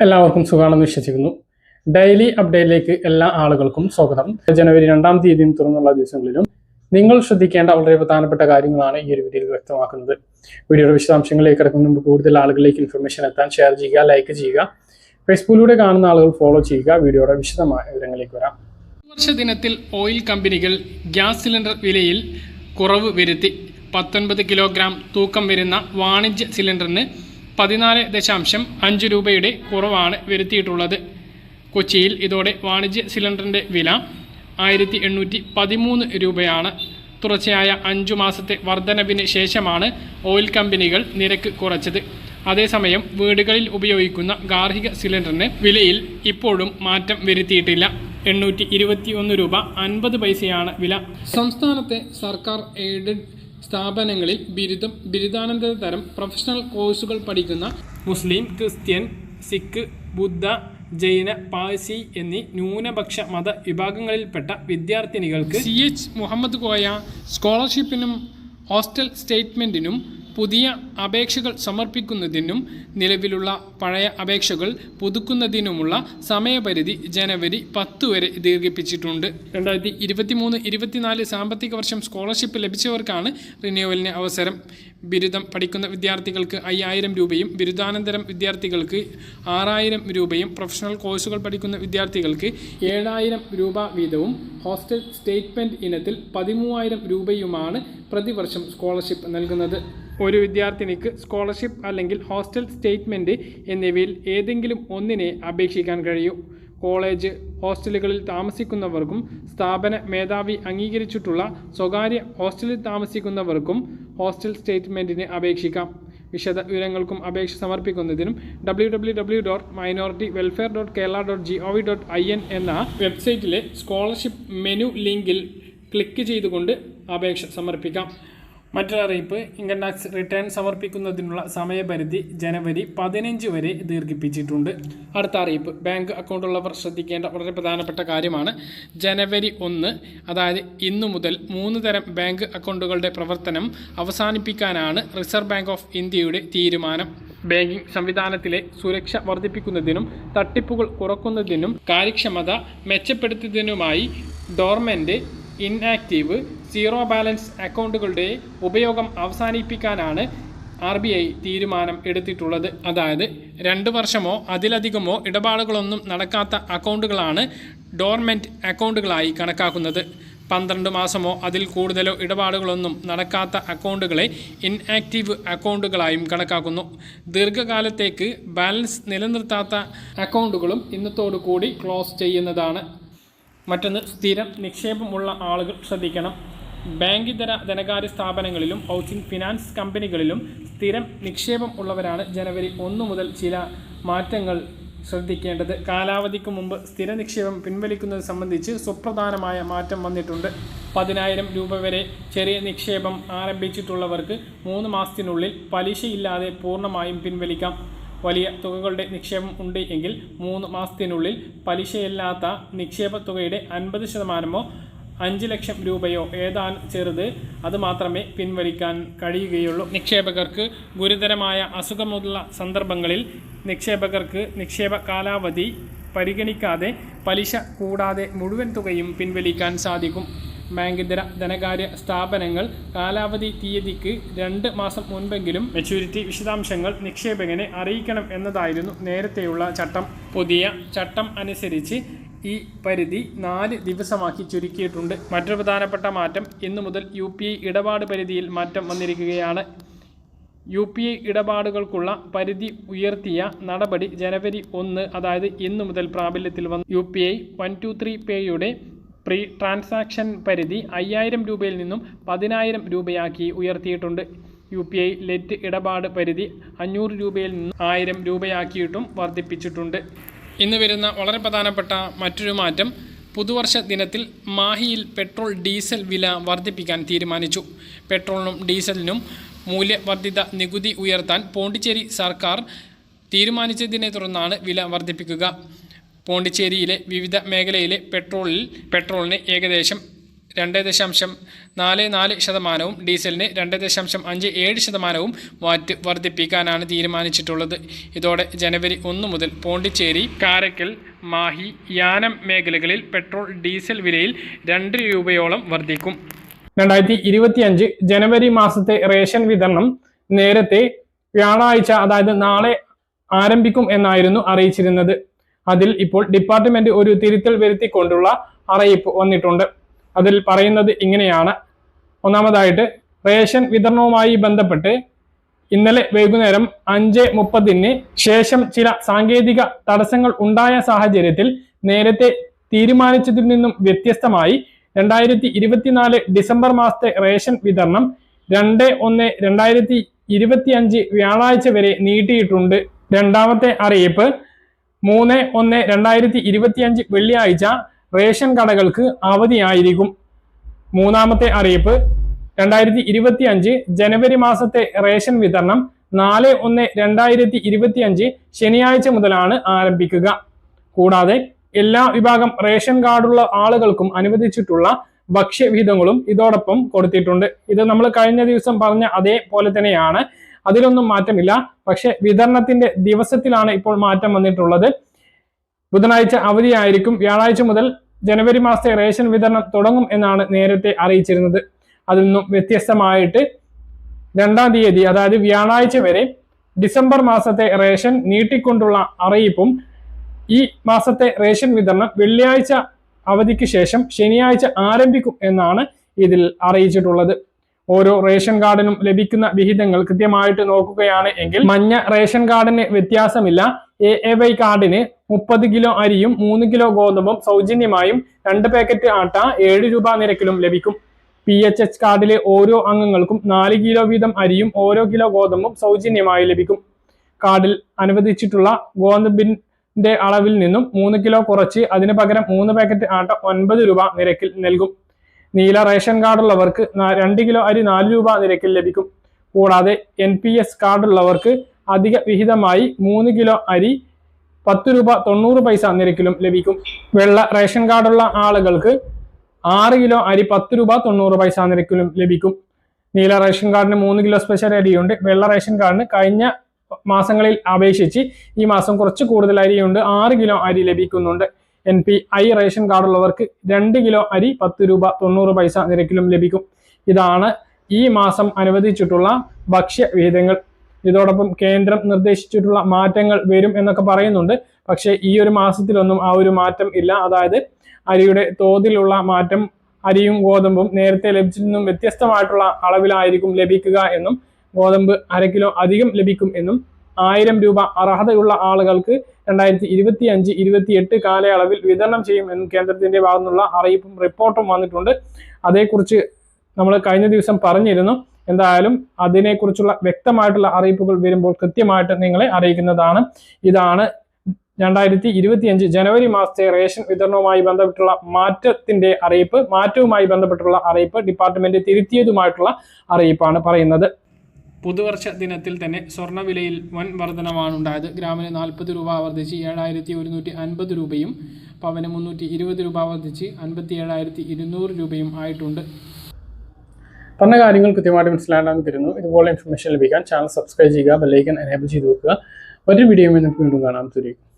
എല്ലാവർക്കും സുഖമാണെന്ന് വിശ്വസിക്കുന്നു. ഡെയിലി അപ്ഡേറ്റിലേക്ക് എല്ലാ ആളുകൾക്കും സ്വാഗതം. ജനുവരി രണ്ടാം തീയതിയും തുറന്നുള്ള ദിവസങ്ങളിലും നിങ്ങൾ ശ്രദ്ധിക്കേണ്ട വളരെ പ്രധാനപ്പെട്ട കാര്യങ്ങളാണ് ഈ ഒരു വീഡിയോയിൽ വ്യക്തമാക്കുന്നത്. വീഡിയോയുടെ വിശദാംശങ്ങളിലേക്ക് കിടക്കുന്ന മുമ്പ് കൂടുതൽ ആളുകളിലേക്ക് ഇൻഫർമേഷൻ എത്താൻ ഷെയർ ചെയ്യുക ലൈക്ക് ചെയ്യുക ഫേസ്ബുക്കിലൂടെ കാണുന്ന ആളുകൾ ഫോളോ ചെയ്യുക. വീഡിയോയുടെ വിശദമായ വിവരങ്ങളിലേക്ക് വരാം. വർഷ ദിനത്തിൽ ഓയിൽ കമ്പനികൾ ഗ്യാസ് സിലിണ്ടർ വിലയിൽ കുറവ് വരുത്തി. പത്തൊൻപത് കിലോഗ്രാം തൂക്കം വരുന്ന വാണിജ്യ സിലിണ്ടറിന് പതിനാല് ദശാംശം അഞ്ച് രൂപയുടെ കുറവാണ് വരുത്തിയിട്ടുള്ളത്. കൊച്ചിയിൽ ഇതോടെ വാണിജ്യ സിലിണ്ടറിന്റെ വില ആയിരത്തി എണ്ണൂറ്റി പതിമൂന്ന് രൂപയാണ്. തുടർച്ചയായ അഞ്ചു മാസത്തെ വർധനവിന് ശേഷമാണ് ഓയിൽ കമ്പനികൾ നിരക്ക് കുറച്ചത്. അതേസമയം വീടുകളിൽ ഉപയോഗിക്കുന്ന ഗാർഹിക സിലിണ്ടറിന് വിലയിൽ ഇപ്പോഴും മാറ്റം വരുത്തിയിട്ടില്ല. എണ്ണൂറ്റി ഇരുപത്തിയൊന്ന് രൂപ അൻപത് പൈസയാണ് വില. സംസ്ഥാനത്തെ സർക്കാർ എയ്ഡഡ് സ്ഥാപനങ്ങളിൽ ബിരുദം ബിരുദാനന്തര തരം പ്രൊഫഷണൽ കോഴ്സുകൾ പഠിക്കുന്ന മുസ്ലിം ക്രിസ്ത്യൻ സിഖ് ബുദ്ധ ജൈന പാഴ്സി എന്നീ ന്യൂനപക്ഷ മത വിഭാഗങ്ങളിൽപ്പെട്ട വിദ്യാർത്ഥിനികൾക്ക് സി എച്ച് മുഹമ്മദ് കോയ സ്കോളർഷിപ്പിനും ഹോസ്റ്റൽ സ്റ്റേറ്റ്മെന്റിനും പുതിയ അപേക്ഷകൾ സമർപ്പിക്കുന്നതിനും നിലവിലുള്ള പഴയ അപേക്ഷകൾ പുതുക്കുന്നതിനുമുള്ള സമയപരിധി ജനുവരി പത്ത് വരെ ദീർഘിപ്പിച്ചിട്ടുണ്ട്. രണ്ടായിരത്തി ഇരുപത്തി മൂന്ന് ഇരുപത്തിനാല് സാമ്പത്തിക വർഷം സ്കോളർഷിപ്പ് ലഭിച്ചവർക്കാണ് റിന്യൂവലിന് അവസരം. ബിരുദം പഠിക്കുന്ന വിദ്യാർത്ഥികൾക്ക് അയ്യായിരം രൂപയും ബിരുദാനന്തരം വിദ്യാർത്ഥികൾക്ക് ആറായിരം രൂപയും പ്രൊഫഷണൽ കോഴ്സുകൾ പഠിക്കുന്ന വിദ്യാർത്ഥികൾക്ക് ഏഴായിരം രൂപ വീതവും ഹോസ്റ്റൽ സ്റ്റേറ്റ്മെന്റ് ഇനത്തിൽ പതിമൂവായിരം രൂപയുമാണ് പ്രതിവർഷം സ്കോളർഷിപ്പ് നൽകുന്നത്. ഒരു വിദ്യാർത്ഥിനിക്ക് സ്കോളർഷിപ്പ് അല്ലെങ്കിൽ ഹോസ്റ്റൽ സ്റ്റേറ്റ്മെന്റ് എന്നിവയിൽ ഏതെങ്കിലും ഒന്നിനെ അപേക്ഷിക്കാൻ കഴിയൂ. കോളേജ് ഹോസ്റ്റലുകളിൽ താമസിക്കുന്നവർക്കും സ്ഥാപന മേധാവി അംഗീകരിച്ചിട്ടുള്ള സ്വകാര്യ ഹോസ്റ്റലിൽ താമസിക്കുന്നവർക്കും ഹോസ്റ്റൽ സ്റ്റേറ്റ്മെന്റിന് അപേക്ഷിക്കാം. വിശദ വിവരങ്ങൾക്കും അപേക്ഷ സമർപ്പിക്കുന്നതിനും W W W dot minority welfare dot Kerala dot G O V dot I N എന്ന വെബ്സൈറ്റിലെ സ്കോളർഷിപ്പ് മെനു ലിങ്കിൽ ക്ലിക്ക് ചെയ്തുകൊണ്ട് അപേക്ഷ സമർപ്പിക്കാം. മറ്റൊരറിയിപ്പ് ഇൻകം ടാക്സ് റിട്ടേൺ സമർപ്പിക്കുന്നതിനുള്ള സമയപരിധി ജനുവരി പതിനഞ്ച് വരെ ദീർഘിപ്പിച്ചിട്ടുണ്ട്. അടുത്ത അറിയിപ്പ് ബാങ്ക് അക്കൗണ്ടുള്ളവർ ശ്രദ്ധിക്കേണ്ട വളരെ പ്രധാനപ്പെട്ട കാര്യമാണ്. ജനുവരി ഒന്ന് അതായത് ഇന്നു മുതൽ മൂന്ന് തരം ബാങ്ക് അക്കൗണ്ടുകളുടെ പ്രവർത്തനം അവസാനിപ്പിക്കാനാണ് റിസർവ് ബാങ്ക് ഓഫ് ഇന്ത്യയുടെ തീരുമാനം. ബാങ്കിംഗ് സംവിധാനത്തിലെ സുരക്ഷ വർദ്ധിപ്പിക്കുന്നതിനും തട്ടിപ്പുകൾ കുറക്കുന്നതിനും കാര്യക്ഷമത മെച്ചപ്പെടുത്തുന്നതിനുമായി ഡോർമെന്റ് ഇൻആക്റ്റീവ് സീറോ ബാലൻസ് അക്കൗണ്ടുകളുടെ ഉപയോഗം അവസാനിപ്പിക്കാനാണ് ആർ ബി ഐ തീരുമാനം എടുത്തിട്ടുള്ളത്. അതായത് രണ്ട് വർഷമോ അതിലധികമോ ഇടപാടുകളൊന്നും നടക്കാത്ത അക്കൗണ്ടുകളാണ് ഡോർമെന്റ് അക്കൗണ്ടുകളായി കണക്കാക്കുന്നത്. പന്ത്രണ്ട് മാസമോ അതിൽ കൂടുതലോ ഇടപാടുകളൊന്നും നടക്കാത്ത അക്കൗണ്ടുകളെ ഇൻആക്റ്റീവ് അക്കൗണ്ടുകളായും കണക്കാക്കുന്നു. ദീർഘകാലത്തേക്ക് ബാലൻസ് നിലനിർത്താത്ത അക്കൗണ്ടുകളും ഇന്നത്തോടു കൂടി ക്ലോസ് ചെയ്യുന്നതാണ്. മറ്റൊന്ന് സ്ഥിരം നിക്ഷേപമുള്ള ആളുകൾ ശ്രദ്ധിക്കണം. ബാങ്കിതര ധനകാര്യ സ്ഥാപനങ്ങളിലും ഹൗസിംഗ് ഫിനാൻസ് കമ്പനികളിലും സ്ഥിരം നിക്ഷേപം ഉള്ളവരാണ് ജനുവരി ഒന്ന് മുതൽ ചില മാറ്റങ്ങൾ ശ്രദ്ധിക്കേണ്ടത്. കാലാവധിക്ക് മുമ്പ് സ്ഥിര നിക്ഷേപം പിൻവലിക്കുന്നത് സംബന്ധിച്ച് സുപ്രധാനമായ മാറ്റം വന്നിട്ടുണ്ട്. പതിനായിരം രൂപ വരെ ചെറിയ നിക്ഷേപം ആരംഭിച്ചിട്ടുള്ളവർക്ക് മൂന്ന് മാസത്തിനുള്ളിൽ പലിശയില്ലാതെ പൂർണമായും പിൻവലിക്കാം. വലിയ തുകകളുടെ നിക്ഷേപം ഉണ്ട് എങ്കിൽ മൂന്ന് മാസത്തിനുള്ളിൽ പലിശയില്ലാത്ത നിക്ഷേപ തുകയുടെ അൻപത് ശതമാനമോ അഞ്ച് ലക്ഷം രൂപയോ ഏതാണ് ചെറുത് അത് മാത്രമേ പിൻവലിക്കാൻ കഴിയുകയുള്ളൂ. നിക്ഷേപകർക്ക് ഗുരുതരമായ അസുഖമുള്ള സന്ദർഭങ്ങളിൽ നിക്ഷേപകർക്ക് നിക്ഷേപ കാലാവധി പരിഗണിക്കാതെ പലിശ കൂടാതെ മുഴുവൻ തുകയും പിൻവലിക്കാൻ സാധിക്കും. ബാങ്കിതര ധനകാര്യ സ്ഥാപനങ്ങൾ കാലാവധി തീയതിക്ക് രണ്ട് മാസം മുൻപെങ്കിലും മെച്യൂരിറ്റി വിശദാംശങ്ങൾ നിക്ഷേപകനെ അറിയിക്കണം എന്നതായിരുന്നു നേരത്തെയുള്ള ചട്ടം. പുതിയ ചട്ടം അനുസരിച്ച് ഈ പരിധി നാല് ദിവസമാക്കി ചുരുക്കിയിട്ടുണ്ട്. മറ്റൊരു പ്രധാനപ്പെട്ട മാറ്റം ഇന്നു മുതൽ യു പി ഐ ഇടപാട് പരിധിയിൽ മാറ്റം വന്നിരിക്കുകയാണ്. യു പി ഐ ഇടപാടുകൾക്കുള്ള പരിധി ഉയർത്തിയ നടപടി ജനുവരി ഒന്ന് അതായത് ഇന്നു മുതൽ പ്രാബല്യത്തിൽ വന്നു. U P I one two three പേയുടെ pre transaction പരിധി അയ്യായിരം രൂപയിൽ നിന്നും പതിനായിരം രൂപയാക്കി ഉയർത്തിയിട്ടുണ്ട്. യു പി ഐ ലെറ്റ് ഇടപാട് പരിധി അഞ്ഞൂറ് രൂപയിൽ നിന്നും ആയിരം രൂപയാക്കിയിട്ടും വർദ്ധിപ്പിച്ചിട്ടുണ്ട്. ഇന്ന് വരുന്ന വളരെ പ്രധാനപ്പെട്ട മറ്റൊരു മാറ്റം പുതുവർഷ ദിനത്തിൽ മാഹിയിൽ പെട്രോൾ ഡീസൽ വില വർദ്ധിപ്പിക്കാൻ തീരുമാനിച്ചു. പെട്രോളിനും ഡീസലിനും മൂല്യവർദ്ധിത നികുതി ഉയർത്താൻ പോണ്ടിച്ചേരി സർക്കാർ തീരുമാനിച്ചതിനെ തുടർന്നാണ് വില വർദ്ധിപ്പിക്കുക. പോണ്ടിച്ചേരിയിലെ വിവിധ മേഖലയിലെ പെട്രോളിൽ പെട്രോളിന് ഏകദേശം രണ്ട് ദശാംശം നാല് നാല് ശതമാനവും ഡീസലിന് രണ്ട് ദശാംശം അഞ്ച് ഏഴ് ശതമാനവും വാറ്റ് വർദ്ധിപ്പിക്കാനാണ് തീരുമാനിച്ചിട്ടുള്ളത്. ഇതോടെ ജനുവരി ഒന്ന് മുതൽ പോണ്ടിച്ചേരി കാരക്കൽ മാഹി യാനം മേഖലകളിൽ പെട്രോൾ ഡീസൽ വിലയിൽ രണ്ട് രൂപയോളം വർദ്ധിക്കും. രണ്ടായിരത്തി ഇരുപത്തിയഞ്ച് ജനുവരി മാസത്തെ റേഷൻ വിതരണം നേരത്തെ വ്യാഴാഴ്ച അതായത് നാളെ ആരംഭിക്കും എന്നായിരുന്നു അറിയിച്ചിരുന്നത്. അതിൽ ഇപ്പോൾ ഡിപ്പാർട്ട്മെന്റ് ഒരു തിരുത്തൽ വരുത്തിക്കൊണ്ടുള്ള അറിയിപ്പ് വന്നിട്ടുണ്ട്. അതിൽ പറയുന്നത് ഇങ്ങനെയാണ്. ഒന്നാമതായിട്ട് റേഷൻ വിതരണവുമായി ബന്ധപ്പെട്ട് ഇന്നലെ വൈകുന്നേരം അഞ്ച് മുപ്പതിന് ശേഷം ചില സാങ്കേതിക തടസ്സങ്ങൾ ഉണ്ടായ സാഹചര്യത്തിൽ നേരത്തെ തീരുമാനിച്ചതിൽ നിന്നും വ്യത്യസ്തമായി രണ്ടായിരത്തി ഇരുപത്തിനാല് ഡിസംബർ മാസത്തെ റേഷൻ വിതരണം രണ്ട് ഒന്ന് രണ്ടായിരത്തി ഇരുപത്തിയഞ്ച് വ്യാഴാഴ്ച വരെ നീട്ടിയിട്ടുണ്ട്. രണ്ടാമത്തെ അറിയിപ്പ് മൂന്ന് ഒന്ന് രണ്ടായിരത്തി ഇരുപത്തിയഞ്ച് വെള്ളിയാഴ്ച റേഷൻ കടകൾക്ക് അവധിയായിരിക്കും. മൂന്നാമത്തെ അറിയിപ്പ് രണ്ടായിരത്തി ഇരുപത്തി അഞ്ച് ജനുവരി മാസത്തെ റേഷൻ വിതരണം നാല് ഒന്ന് രണ്ടായിരത്തി ഇരുപത്തി അഞ്ച് ശനിയാഴ്ച മുതലാണ് ആരംഭിക്കുക. കൂടാതെ എല്ലാ വിഭാഗം റേഷൻ കാർഡുള്ള ആളുകൾക്കും അനുവദിച്ചിട്ടുള്ള ഭക്ഷ്യവിഹിതങ്ങളും ഇതോടൊപ്പം കൊടുത്തിട്ടുണ്ട്. ഇത് നമ്മൾ കഴിഞ്ഞ ദിവസം പറഞ്ഞ അതേപോലെ തന്നെയാണ്. അതിലൊന്നും മാറ്റമില്ല. പക്ഷെ വിതരണത്തിന്റെ ദിവസത്തിലാണ് ഇപ്പോൾ മാറ്റം വന്നിട്ടുള്ളത്. ബുധനാഴ്ച അവധിയായിരിക്കും. വ്യാഴാഴ്ച മുതൽ ജനുവരി മാസത്തെ റേഷൻ വിതരണം തുടങ്ങും എന്നാണ് നേരത്തെ അറിയിച്ചിരുന്നത്. അതിൽ നിന്നും വ്യത്യസ്തമായിട്ട് രണ്ടാം തീയതി അതായത് വ്യാഴാഴ്ച വരെ ഡിസംബർ മാസത്തെ റേഷൻ നീട്ടിക്കൊണ്ടുള്ള അറിയിപ്പും ഈ മാസത്തെ റേഷൻ വിതരണം വെള്ളിയാഴ്ച അവധിക്ക് ശേഷം ശനിയാഴ്ച ആരംഭിക്കും എന്നാണ് ഇതിൽ അറിയിച്ചിട്ടുള്ളത്. ഓരോ റേഷൻ കാർഡിനും ലഭിക്കുന്ന വിഹിതങ്ങൾ കൃത്യമായിട്ട് നോക്കുകയാണ് എങ്കിൽ മഞ്ഞ റേഷൻ കാർഡിന് വ്യത്യാസമില്ല. എ എ വൈ കാർഡിന് മുപ്പത് കിലോ അരിയും മൂന്ന് കിലോ ഗോതമ്പും സൗജന്യമായും രണ്ട് പാക്കറ്റ് ആട്ട ഏഴ് രൂപ നിരക്കിലും ലഭിക്കും. പി എച്ച് എച്ച് കാർഡിലെ ഓരോ അംഗങ്ങൾക്കും നാല് കിലോ വീതം അരിയും ഓരോ കിലോ ഗോതമ്പും സൗജന്യമായി ലഭിക്കും. കാർഡിൽ അനുവദിച്ചിട്ടുള്ള ഗോതമ്പിന്റെ അളവിൽ നിന്നും മൂന്ന് കിലോ കുറച്ച് അതിന് പകരം മൂന്ന് പാക്കറ്റ് ആട്ട ഒൻപത് രൂപ നിരക്കിൽ നൽകും. നീല റേഷൻ കാർഡുള്ളവർക്ക് രണ്ട് കിലോ അരി നാല് രൂപ നിരക്കിൽ ലഭിക്കും. കൂടാതെ എൻ പി എസ് കാർഡുള്ളവർക്ക് അധിക വിഹിതമായി മൂന്ന് കിലോ അരി പത്ത് രൂപ തൊണ്ണൂറ് പൈസ നിരക്കിലും ലഭിക്കും. വെള്ള റേഷൻ കാർഡുള്ള ആളുകൾക്ക് ആറ് കിലോ അരി പത്ത് രൂപ തൊണ്ണൂറ് പൈസ നിരക്കിലും ലഭിക്കും. നീല റേഷൻ കാർഡിന് മൂന്ന് കിലോ സ്പെഷ്യൽ അരിയുണ്ട്. വെള്ള റേഷൻ കാർഡിന് കഴിഞ്ഞ മാസങ്ങളിൽ അപേക്ഷിച്ച് ഈ മാസം കുറച്ച് കൂടുതൽ അരിയുണ്ട്. ആറ് കിലോ അരി ലഭിക്കുന്നുണ്ട്. എൻ പി ഐ റേഷൻ കാർഡുള്ളവർക്ക് രണ്ട് കിലോ അരി പത്ത് രൂപ തൊണ്ണൂറ് പൈസ നിരക്കിലും ലഭിക്കും. ഇതാണ് ഈ മാസം അനുവദിച്ചിട്ടുള്ള ഭക്ഷ്യ വിഹിതങ്ങൾ. ഇതോടൊപ്പം കേന്ദ്രം നിർദ്ദേശിച്ചിട്ടുള്ള മാറ്റങ്ങൾ വരും എന്നൊക്കെ പറയുന്നുണ്ട്. പക്ഷേ ഈ ഒരു മാസത്തിലൊന്നും ആ ഒരു മാറ്റം ഇല്ല. അതായത് അരിയുടെ തോതിലുള്ള മാറ്റം അരിയും ഗോതമ്പും നേരത്തെ ലഭിച്ചിരുന്നും വ്യത്യസ്തമായിട്ടുള്ള അളവിലായിരിക്കും ലഭിക്കുക എന്നും ഗോതമ്പ് അര കിലോ അധികം ലഭിക്കും എന്നും ആയിരം രൂപ അർഹതയുള്ള ആളുകൾക്ക് രണ്ടായിരത്തി ഇരുപത്തി അഞ്ച് ഇരുപത്തി എട്ട് കാലയളവിൽ വിതരണം ചെയ്യും എന്ന് കേന്ദ്രത്തിന്റെ ഭാഗത്തു നിന്നുള്ള അറിയിപ്പും റിപ്പോർട്ടും വന്നിട്ടുണ്ട്. അതേക്കുറിച്ച് നമ്മൾ കഴിഞ്ഞ ദിവസം പറഞ്ഞിരുന്നു. എന്തായാലും അതിനെക്കുറിച്ചുള്ള വ്യക്തമായിട്ടുള്ള അറിയിപ്പുകൾ വരുമ്പോൾ കൃത്യമായിട്ട് നിങ്ങളെ അറിയിക്കുന്നതാണ്. ഇതാണ് രണ്ടായിരത്തി ഇരുപത്തിയഞ്ച് ജനുവരി മാസത്തെ റേഷൻ വിതരണവുമായി ബന്ധപ്പെട്ടുള്ള മാറ്റത്തിന്റെ അറിയിപ്പ്. മാറ്റവുമായി ബന്ധപ്പെട്ടുള്ള അറിയിപ്പ് ഡിപ്പാർട്ട്മെന്റ് തിരുത്തിയതുമായിട്ടുള്ള അറിയിപ്പാണ് പറയുന്നത്. പുതുവർഷ ദിനത്തിൽ തന്നെ സ്വർണവിലയിൽ വൻ വർധനമാണ് ഉണ്ടായത് ഗ്രാമിന് നാൽപ്പത് രൂപ വർദ്ധിച്ച് ഏഴായിരത്തി ഒരുന്നൂറ്റി അൻപത് രൂപയും പവന് മുന്നൂറ്റി ഇരുപത് രൂപ വർദ്ധിച്ച് അൻപത്തി ഏഴായിരത്തി ഇരുന്നൂറ് രൂപയും ആയിട്ടുണ്ട്. പറഞ്ഞ കാര്യങ്ങൾ കൃത്യമായിട്ട് മനസ്സിലാക്കാൻ തരുന്നു. ഇതുപോലെ ഇൻഫർമേഷൻ ലഭിക്കാൻ ചാനൽ സബ്സ്ക്രൈബ് ചെയ്യുക ബെല്ലൈക്കൻ എനേബിൾ ചെയ്ത് വെക്കുക. ഒരു വീഡിയോയും നമുക്ക് വീണ്ടും കാണാൻ തുരിക്കും